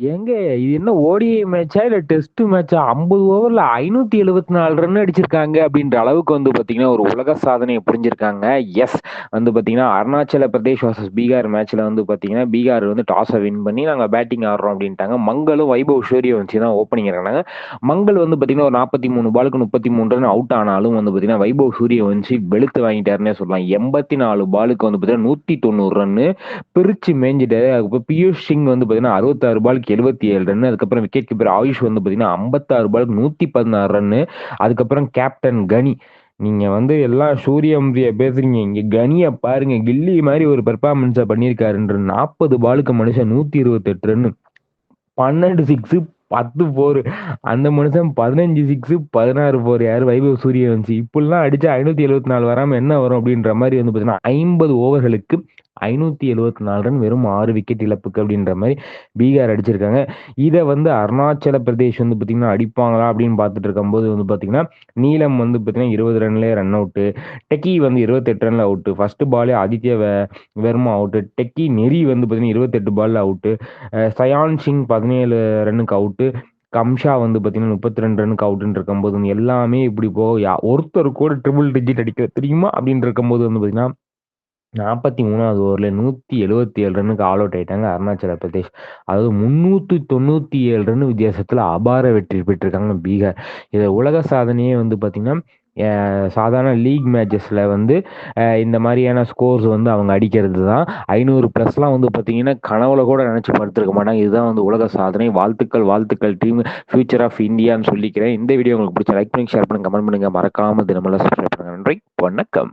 ஏங்க இது என்ன ஓடிஐ மேட்சா இல்ல டெஸ்ட் மேட்சா? 50 ஓவர்ல 574 ரன் அடிச்சிருக்காங்க அப்படின்ற அளவுக்கு வந்து பார்த்தீங்கன்னா, ஒரு உலக சாதனையை புரிஞ்சிருக்காங்க. எஸ் வந்து பார்த்தீங்கன்னா, அருணாச்சல பிரதேஷ் வர்சஸ் பீகார் மேட்ச்ல வந்து பார்த்தீங்கன்னா, பீகார் வந்து டாஸை வின் பண்ணி நாங்க பேட்டிங் ஆடுறோம் அப்படின்ட்டாங்க. மங்களும் வைபவ் சூரியவன்ஷி தான் ஓப்பனிங் இருக்காங்க மங்கள் வந்து பாத்தீங்கன்னா ஒரு 43 பாலுக்கு 33 ரன் அவுட் ஆனாலும் வந்து பார்த்தீங்கன்னா, வைபவ் சூரியவன்ஷி வெளுத்து வாங்கிட்டாருன்னே சொல்லலாம். 84 பாலுக்கு வந்து பார்த்தீங்கன்னா, 190 ரன்னு பிரிச்சு மேய்ஞ்சிட்டாரு. அதுக்கப்புறம் பியூஷ் சிங் வந்து பார்த்தீங்கன்னா, 66 பாலுக்கு எழுவத்தி ஏழு ரன் அதுக்கப்புறம் விக்கெட் கீப்பர் ஆயுஷ் வந்து பார்த்தீங்கன்னா, 56 பாலுக்கு 116 ரன்னு. அதுக்கப்புறம் கேப்டன் கனி. நீங்க வந்து எல்லாம் சூரியவம்சிய பேசுறீங்க. இங்க கனிய பாருங்க. கில்லி மாதிரி ஒரு பெர்ஃபார்மன்ஸை பண்ணியிருக்காருன்ற 40 பாலுக்கு மனுஷன் 128 ரன்னு. 12 சிக்ஸு பத்து ஃபோர் அந்த மனுஷன் 15 சிக்ஸு 16 ஃபோர் யார் வைபவ் வந்துச்சு இப்படிலாம் அடிச்சா 574 வராம என்ன வரும்? அப்படின்ற மாதிரி வந்து பார்த்தீங்கன்னா, 50 ஓவர்களுக்கு 574 ரன் வெறும் ஆறு விக்கெட் இழப்புக்கு அப்படின்ற மாதிரி பீகார் அடிச்சிருக்காங்க. இதை வந்து அருணாச்சல பிரதேஷ் வந்து பார்த்தீங்கன்னா, அடிப்பாங்களா அப்படின்னு பார்த்துட்டு இருக்கும்போது வந்து பார்த்தீங்கன்னா, நீலம் வந்து பார்த்தீங்கன்னா, இருபது ரன்லேயே ரன் அவுட்டு. டெக்கி வந்து 28 ரன்ல அவுட்டு. ஃபர்ஸ்ட் பாலே ஆதித்ய வெர்மா அவுட்டு. டெக்கி நெறி வந்து பார்த்தீங்கன்னா, 28 பால்ல அவுட்டு. சயான் சிங் 17 ரன்னுக்கு அவுட்டு. கம்ஷா வந்து பார்த்தீங்கன்னா, 32 ரன்னுக்கு அவுட்டுன்னு இருக்கும்போது எல்லாமே இப்படி போக ஒருத்தர் கூட ட்ரிபிள் டிஜிட் அடிக்க தெரியுமா? அப்படின்னு இருக்கும்போது வந்து பார்த்தீங்கன்னா, 43வது ஓவர்ல 177 ரன்னுக்கு ஆல் அவுட் ஆயிட்டாங்க அருணாச்சல பிரதேஷ். அதாவது 397 ரன் வித்தியாசத்துல அபார வெற்றி பெற்றிருக்காங்க பீகார். இத உலக சாதனையே வந்து பார்த்திங்கன்னா சாதாரண லீக் மேட்சஸில் வந்து இந்த மாதிரியான ஸ்கோர்ஸ் வந்து அவங்க அடிக்கிறது தான். ஐநூறு ப்ளஸ்லாம் வந்து பார்த்தீங்கன்னா, கனவுல கூட நினச்சி படுத்துருக்க மாட்டாங்க. இதுதான் வந்து உலக சாதனை. வாழ்த்துக்கள், வாழ்த்துக்கள் டீம் ஃபியூச்சர் ஆஃப் இந்தியான்னு சொல்லிக்கிறேன். இந்த வீடியோ உங்களுக்கு பிடிச்ச லைக் பண்ணி ஷேர் பண்ணுங்க, கமெண்ட் பண்ணுங்க. மறக்காம தினமெல்லாம் சப்ஸ்கிரைப் பண்ணுங்க. நன்றி. வணக்கம்.